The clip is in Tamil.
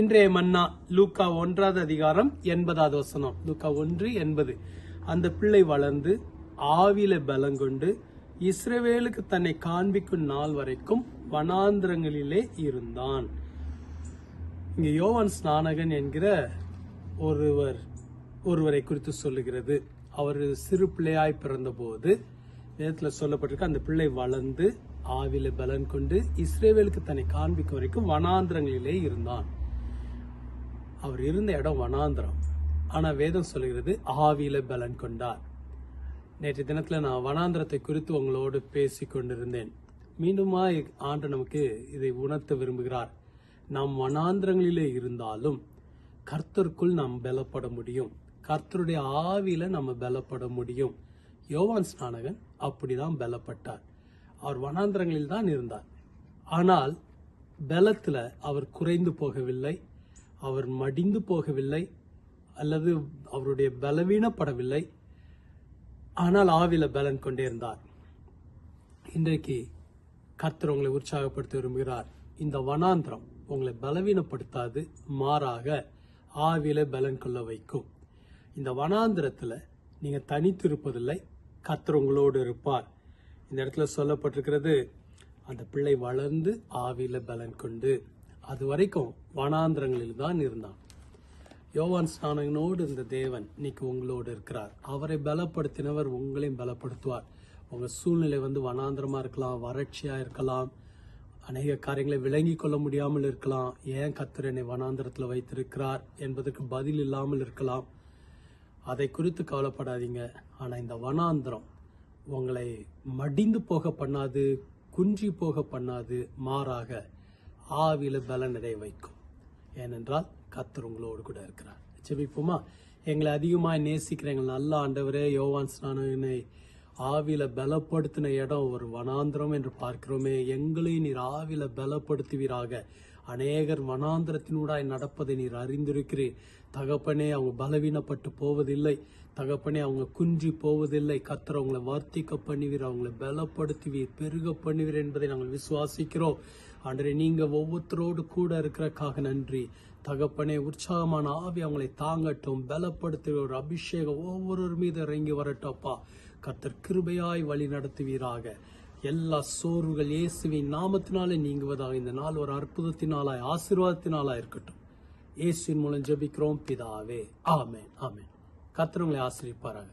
இன்றைய மன்னா லூக்கா ஒன்றாவது அதிகாரம் எண்பதாவது வசனம். லூக்கா ஒன்று எண்பது. அந்த பிள்ளை வளர்ந்து ஆவில பலங்கொண்டு இஸ்ரவேலுக்கு தன்னை காண்பிக்கும் நாள் வரைக்கும் வனாந்திரங்களிலே இருந்தான். இங்க யோவான் ஸ்நானகன் என்கிற ஒருவர் ஒருவரை குறித்து சொல்லுகிறது. அவர் சிறு பிள்ளையாய் பிறந்தபோது நேரத்தில் சொல்லப்பட்டிருக்கு அந்த பிள்ளை வளர்ந்து ஆவில பலன் கொண்டு இஸ்ரேவேலுக்கு தன்னை காண்பிக்கும் வரைக்கும் வனாந்திரங்களிலே இருந்தான். அவர் இருந்த இடம் வனாந்திரம். ஆனால் வேதம் சொல்கிறது ஆவியில பலன் கொண்டார். நேற்று தினத்தில் நான் வனாந்திரத்தை குறித்து உங்களோடு பேசிக் கொண்டிருந்தேன். மீண்டுமா ஆண்டு நமக்கு இதை உணர்த்த விரும்புகிறார். நாம் வனாந்திரங்களிலே இருந்தாலும் கர்த்தருக்குள் நாம் பலப்பட முடியும். கர்த்தருடைய ஆவியில நம்ம பலப்பட முடியும். யோவான் ஸ்நானகன் அப்படிதான் பலப்பட்டார். அவர் வனாந்திரங்களில் தான் இருந்தார். ஆனால் பலத்தில் அவர் குறைந்து போகவில்லை. அவர் மடிந்து போகவில்லை அல்லது அவருடைய பலவீனப்படவில்லை. ஆனால் ஆவில பலன் கொண்டே இருந்தார். இன்றைக்கு கர்த்தர் உங்களை உற்சாகப்படுத்த விரும்புகிறார். இந்த வனாந்திரம் உங்களை பலவீனப்படுத்தாது மாறாக ஆவில பலன் கொள்ள வைக்கும். இந்த வனாந்திரத்தில் நீங்கள் தனித்து இருப்பதில்லை கர்த்தர் உங்களோடு இருப்பார். இந்த இடத்துல சொல்லப்பட்டிருக்கிறது அந்த பிள்ளை வளர்ந்து ஆவில பலன் கொண்டு அது வரைக்கும் வனாந்திரங்களில் தான் இருந்தான். யோவான் ஸ்நானகனோடு இந்த தேவன் இன்னைக்கு உங்களோடு இருக்கிறார். அவரை பலப்படுத்தினவர் உங்களையும் பலப்படுத்துவார். உங்கள் சூழ்நிலை வந்து வனாந்திரமாக இருக்கலாம் வறட்சியாக இருக்கலாம் அநேக காரியங்களை விளங்கி கொள்ள முடியாமல் இருக்கலாம். ஏன் கத்தர் என்னை வனாந்திரத்தில் வைத்திருக்கிறார் என்பதற்கு பதில் இல்லாமல் இருக்கலாம். அதை குறித்து கவலைப்படாதீங்க. ஆனால் இந்த வனாந்திரம் உங்களை மடிந்து போக பண்ணாது குன்றி போக பண்ணாது மாறாக ஆவில பலனடை வைக்கும் ஏனென்றால் கத்தர் உங்களோடு கூட இருக்கிறார். ஜெபிப்போமா? எங்களை அதிகமாக நேசிக்கிற எங்களை நல்ல ஆண்டவரே யோவான் ஸ்நானனை ஆவில பலப்படுத்தின இடம் ஒரு வனாந்திரம் என்று பார்க்கிறோமே எங்களையும் நீர் ஆவில பலப்படுத்துவீராக. அநேகர் வனாந்திரத்தினூடாய் நடப்பதை நீர் அறிந்திருக்கிறீர். தகப்பனே அவங்க பலவீனப்பட்டு போவதில்லை. தகப்பனே அவங்க குன்றி போவதில்லை. கத்தர் அவங்களை வர்த்திக்க பண்ணுவீர் அவங்களை பலப்படுத்துவீர் பெருக பண்ணுவீர் என்பதை நாங்கள் விசுவாசிக்கிறோம். ஆண்டரே நீங்க ஒவ்வொருத்தரோடு கூட இருக்கிறக்காக நன்றி. தகப்பனே உற்சாகமான ஆவி அவங்களை தாங்கட்டும் பலப்படுத்துகிற ஒரு அபிஷேகம் ஒவ்வொருவர் மீது இறங்கி வரட்டப்பா கர்த்தர் கிருபையாய் வழி நடத்துவீராக. எல்லா சோர்வுகள் இயேசுவின் நாமத்தினாலே நீங்குவதாக இந்த நாள் ஒரு அற்புதத்தினாலாய் ஆசீர்வாதத்தினாலாய் இருக்கட்டும். இயேசுவின் மூலம் ஜெபிக்கிறோம் பிதாவே. ஆமேன் ஆமேன். கர்த்தர் உங்களை ஆசிரிப்பாராக.